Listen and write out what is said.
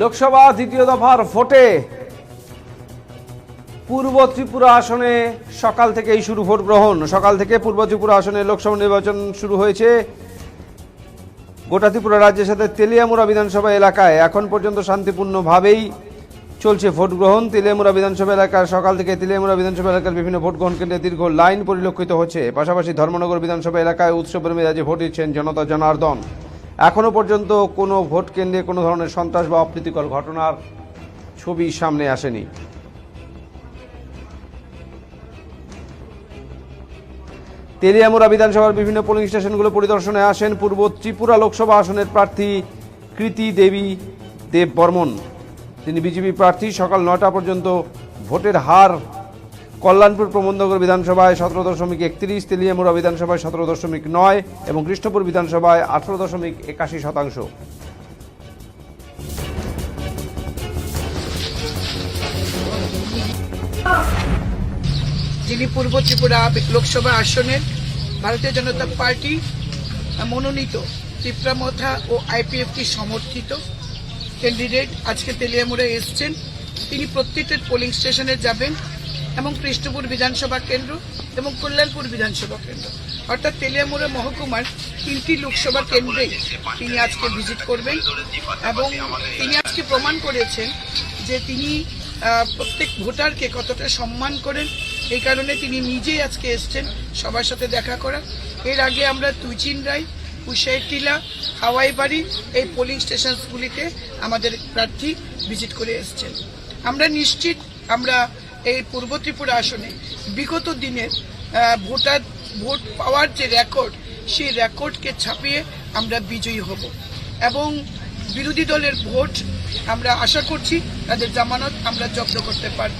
লোকসভা দ্বিতীয় দফার ভোটে পূর্ব ত্রিপুরা আসনে সকাল থেকেই শুরু ভোট গ্রহণ। সকাল থেকে পূর্ব ত্রিপুরা আসনে লোকসভা নির্বাচন শুরু হয়েছে। গোটা ত্রিপুরা রাজ্যের সাথে তেলিয়ামুড়া বিধানসভা এলাকায় এখন পর্যন্ত শান্তিপূর্ণভাবেই চলছে ভোট গ্রহণ। তেলিয়ামুড়া বিধানসভা এলাকার সকাল থেকে তেলিয়ামুড়া বিধানসভা এলাকার বিভিন্ন ভোট গ্রহণ কেন্দ্রে দীর্ঘ লাইন পরিলক্ষিত হচ্ছে। পাশাপাশি ধর্মনগর বিধানসভা এলাকায় উৎসবের মেজাজে ভোট দিচ্ছেন জনতা জনার্দন। এখনও পর্যন্ত কোনো ভোট কেন্দ্রে কোনো ধরনের সন্ত্রাস বা অপ্রীতিকর ঘটনার ছবি সামনে আসেনি। তেলিয়ামুড়া বিধানসভার বিভিন্ন পোলিং স্টেশনগুলো পরিদর্শনে আসেন পূর্ব ত্রিপুরা লোকসভা আসনের প্রার্থী কৃতি দেবী দেব বর্মন তিনি বিজেপি প্রার্থী সকাল নটা পর্যন্ত ভোটের হার কল্যাণপুর প্রবন্ধনগর বিধানসভায় সতেরো দশমিক একত্রিশ, তেলিয়ামুড়া বিধানসভায় সতেরো দশমিক নয় এবং কৃষ্ণপুর বিধানসভায় আঠারো দশমিক একাশি শতাংশ। যিনি পূর্ব ত্রিপুরা লোকসভা আসনের ভারতীয় জনতা পার্টি মনোনীত ত্রিপুরামথা ও আইপিএফটি সমর্থিত ক্যান্ডিডেট আজকে তেলিয়ামুড়ে এসছেন। তিনি প্রত্যেকটা পোলিং স্টেশনে যাবেন। এবং কৃষ্ণপুর বিধানসভা কেন্দ্র এবং কল্যাণপুর বিধানসভা কেন্দ্র। অর্থাৎ তেলিয়ামুড়া মহকুমার তিনটি লোকসভা কেন্দ্রেই তিনি আজকে ভিজিট করবেন এবং তিনি আজকে প্রমাণ করেছেন যে তিনি প্রত্যেক ভোটারকে কতটা সম্মান করেন। এই কারণে তিনি নিজেই আজকে এসছেন সবার সাথে দেখা করা এর আগে আমরা তুইচিন রায় কুশাই টিলা, হাওয়াই বাড়ি এই পোলিং স্টেশনগুলিতে আমাদের প্রার্থী ভিজিট করে এসছেন। আমরা নিশ্চিত, আমরা এই পূর্ব ত্রিপুরা আসনে বিগত দিনের ভোটার, ভোট পাওয়ার যে রেকর্ড সেই রেকর্ডকে ছাপিয়ে আমরা বিজয়ী হব। এবং বিরোধী দলের ভোট আমরা আশা করছি তাদের জামানত আমরা জব্দ করতে পারব।